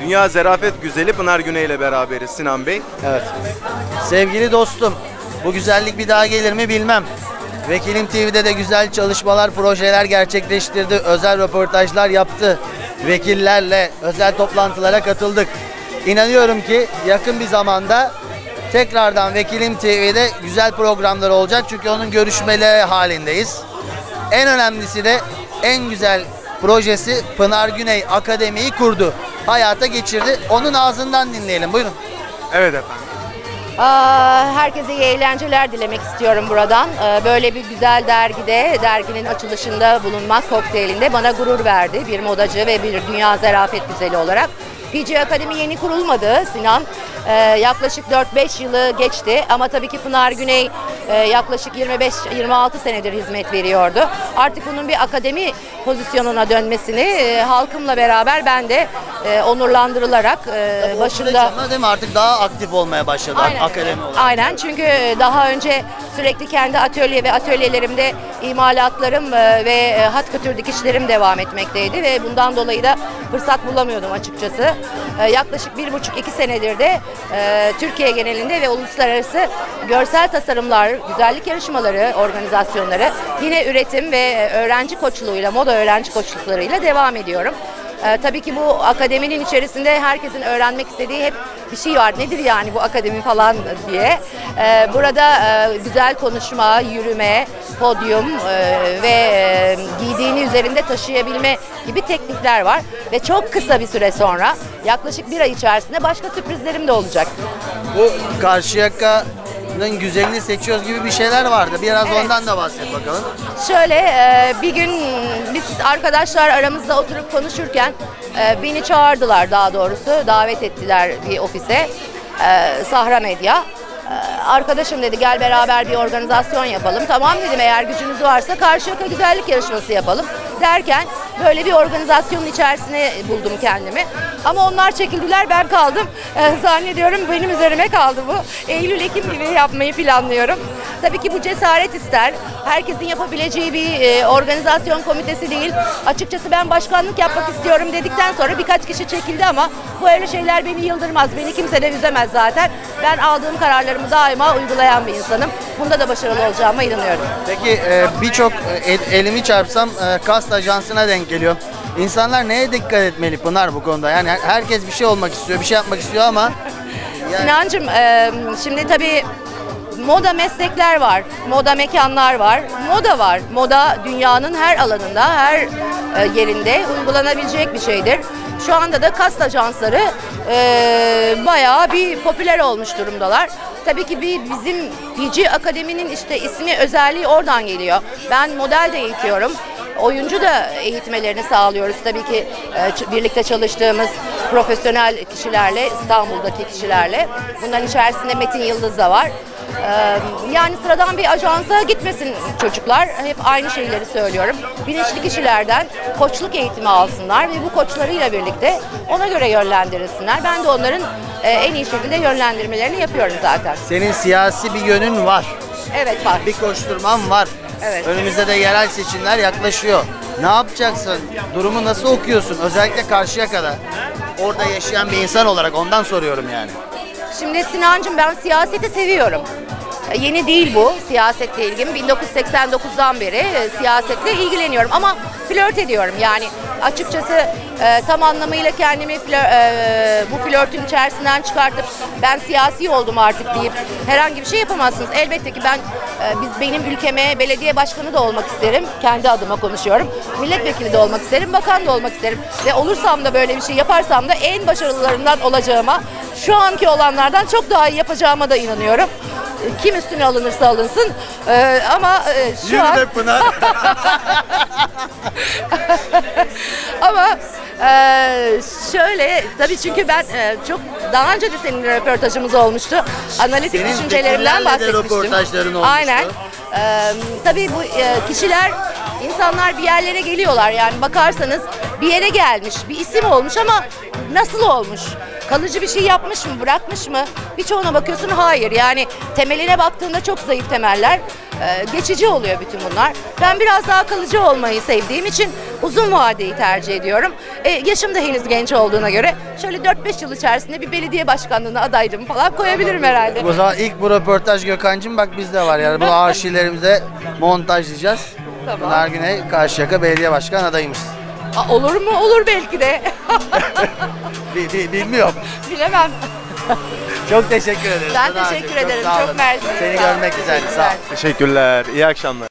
Dünya Zerafet Güzeli Pınar Güney ile beraberiz Sinan Bey. Evet. Sevgili dostum, bu güzellik bir daha gelir mi bilmem. Vekilim TV'de de güzel çalışmalar, projeler gerçekleştirdi. Özel röportajlar yaptı. Vekillerle özel toplantılara katıldık. İnanıyorum ki yakın bir zamanda tekrardan Vekilim TV'de güzel programlar olacak. Çünkü onun görüşmeleri halindeyiz. En önemlisi de en güzel projesi Pınar Güney Akademi'yi kurdu. Hayata geçirdi. Onun ağzından dinleyelim. Buyurun. Evet efendim. Aa, Herkese iyi eğlenceler dilemek istiyorum buradan. Ee, Böyle bir güzel dergide, derginin açılışında bulunmak kokteylinde bana gurur verdi. Bir modacı ve bir dünya zarafet güzeli olarak. PG Akademi yeni kurulmadı Sinan. Ee, yaklaşık 4-5 yılı geçti ama tabii ki Pınar Güney e, yaklaşık 25-26 senedir hizmet veriyordu. Artık bunun bir akademi pozisyonuna dönmesini e, halkımla beraber ben de e, onurlandırılarak e, başında... Değil mi? Artık daha aktif olmaya başladı akademi olarak. Aynen çünkü daha önce sürekli kendi atölye ve atölyelerimde imalatlarım e, ve e, hat kötür dikişlerim devam etmekteydi ve bundan dolayı da fırsat bulamıyordum açıkçası. E, Yaklaşık bir buçuk iki senedir de e, Türkiye genelinde ve uluslararası görsel tasarımlar, güzellik yarışmaları, organizasyonları yine üretim ve öğrenci koçluğuyla, moda öğrenci koçluklarıyla devam ediyorum. Ee, tabii ki bu akademinin içerisinde herkesin öğrenmek istediği hep bir şey var. Nedir yani bu akademi falan diye. Ee, burada e, güzel konuşma, yürüme, podyum e, ve e, giydiğini üzerinde taşıyabilme gibi teknikler var. Ve çok kısa bir süre sonra yaklaşık bir ay içerisinde başka sürprizlerim de olacak. Bu Karşıyaka'nın güzelini seçiyoruz gibi bir şeyler vardı. Biraz Evet. ondan da bahset bakalım. Şöyle e, bir gün biz arkadaşlar aramızda oturup konuşurken e, beni çağırdılar daha doğrusu davet ettiler bir ofise e, Sahra Medya. Arkadaşım dedi gel beraber bir organizasyon yapalım. Tamam dedim eğer gücünüz varsa Karşıyaka güzellik yarışması yapalım derken böyle bir organizasyonun içerisine buldum kendimi. Ama onlar çekildiler ben kaldım. E, zannediyorum benim üzerime kaldı bu. Eylül-Ekim gibi yapmayı planlıyorum. Tabii ki bu cesaret ister. Herkesin yapabileceği bir e, organizasyon komitesi değil. Açıkçası ben başkanlık yapmak istiyorum dedikten sonra birkaç kişi çekildi ama bu öyle şeyler beni yıldırmaz. Beni kimse de üzemez zaten. Ben aldığım kararlarımı daima uygulayan bir insanım. Bunda da başarılı olacağıma inanıyorum. Peki e, birçok e, el- elimi çarpsam e, kast ajansına denk geliyor. İnsanlar neye dikkat etmeli Pınar bu konuda? Yani her- herkes bir şey olmak istiyor, bir şey yapmak istiyor ama yani Sinancığım e, şimdi tabii moda meslekler var, moda mekanlar var, moda var. Moda dünyanın her alanında, her e, yerinde uygulanabilecek bir şeydir. Şu anda da kast ajansları e, bayağı bir popüler olmuş durumdalar. Tabii ki bir bizim PG Akademi'nin işte ismi özelliği oradan geliyor. Ben model de eğitiyorum. Oyuncu da eğitmelerini sağlıyoruz. Tabii ki e, birlikte çalıştığımız profesyonel kişilerle, İstanbul'daki kişilerle. Bunların içerisinde Metin Yıldız da var. Ee, Yani sıradan bir ajansa gitmesin çocuklar. Hep aynı şeyleri söylüyorum. Bilinçli kişilerden koçluk eğitimi alsınlar ve bu koçlarıyla birlikte ona göre yönlendirilsinler. Ben de onların e, en iyi şekilde yönlendirmelerini yapıyorum zaten. senin siyasi bir yönün var. Evet var. Bir koşturman var. Evet. Önümüzde de yerel seçimler yaklaşıyor. Ne yapacaksın? Durumu nasıl okuyorsun? Özellikle Karşıyaka'da. Orada yaşayan bir insan olarak ondan soruyorum yani. Şimdi Sinancığım ben siyaseti seviyorum. E, Yeni değil bu siyasetle ilgim. 1989'dan beri e, siyasetle ilgileniyorum ama flört ediyorum. Yani açıkçası e, tam anlamıyla kendimi flö- e, bu flörtün içerisinden çıkartıp ben siyasi oldum artık deyip herhangi bir şey yapamazsınız. Elbette ki ben e, biz benim ülkeme belediye başkanı da olmak isterim. Kendi adıma konuşuyorum. Milletvekili de olmak isterim, bakan da olmak isterim. Ve olursam da böyle bir şey yaparsam da en başarılılarından olacağıma, şu anki olanlardan çok daha iyi yapacağıma da inanıyorum. Kim üstüne alınırsa alınsın. E, ama e, şu an Pınar. ama e, şöyle tabii çünkü ben e, çok daha önce de seninle röportajımız olmuştu. Analitik Senin düşüncelerimden de bahsetmiştim. röportajların olmuştu. Aynen. E, tabii bu e, kişiler insanlar bir yerlere geliyorlar yani bakarsanız bir yere gelmiş bir isim olmuş ama nasıl olmuş? Kalıcı bir şey yapmış mı, bırakmış mı? Birçoğuna bakıyorsun hayır. Yani temeline baktığında çok zayıf temeller. e, geçici oluyor bütün bunlar. Ben biraz daha kalıcı olmayı sevdiğim için uzun vadeyi tercih ediyorum. E, yaşım da henüz genç olduğuna göre şöyle 4-5 yıl içerisinde bir belediye başkanlığına adaylığımı falan koyabilirim herhalde. O zaman ilk bu röportaj Gökhan'cığım bak bizde var yani bu arşivlerimize montajlayacağız. Tamam. Pınar Güney Karşıyaka Belediye Başkan adayımız. Aa, olur mu? Olur belki de. Bi- bi- bilmiyorum. Bilemem. Çok teşekkür ederim. Ben Pınar'cığım, teşekkür ederim. sağ Çok olun. mersi. Seni Sağ görmek güzeldi. Sağ ol. Teşekkürler. İyi akşamlar.